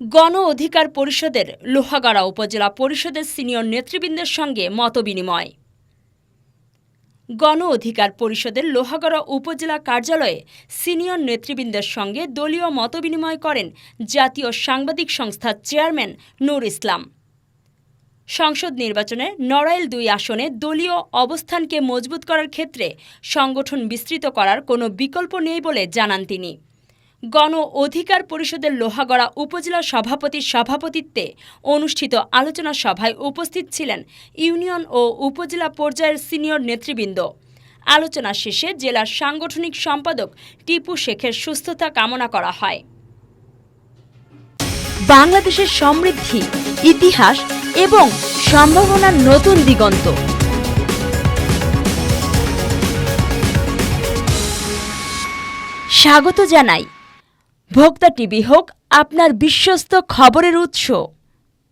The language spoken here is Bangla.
গণ অধিকার পরিষদের লোহাগাড়া উপজেলা পরিষদের সিনিয়র নেতৃবৃন্দের সঙ্গে মতবিনিময়। গণ অধিকার পরিষদের লোহাগড়া উপজেলা কার্যালয়ে সিনিয়র নেতৃবৃন্দের সঙ্গে দলীয় মতবিনিময় করেন জাতীয় সাংবাদিক সংস্থার চেয়ারম্যান নূর ইসলাম। সংসদ নির্বাচনে নড়াইল দুই আসনে দলীয় অবস্থানকে মজবুত করার ক্ষেত্রে সংগঠন বিস্তৃত করার কোনো বিকল্প নেই বলে জানান তিনি। গণ অধিকার পরিষদের লোহাগড়া উপজেলা সভাপতির সভাপতিত্বে অনুষ্ঠিত আলোচনা সভায় উপস্থিত ছিলেন ইউনিয়ন ও উপজেলা পর্যায়ের সিনিয়র নেতৃবৃন্দ। আলোচনা শেষে জেলার সাংগঠনিক সম্পাদক টিপু শেখের সুস্থতা কামনা করা হয়। বাংলাদেশের সমৃদ্ধি, ইতিহাস এবং সম্ভাবনার নতুন দিগন্ত। স্বাগত জানাই ভোক্তা টিভি হোক আপনার বিশ্বস্ত খবরের উৎস।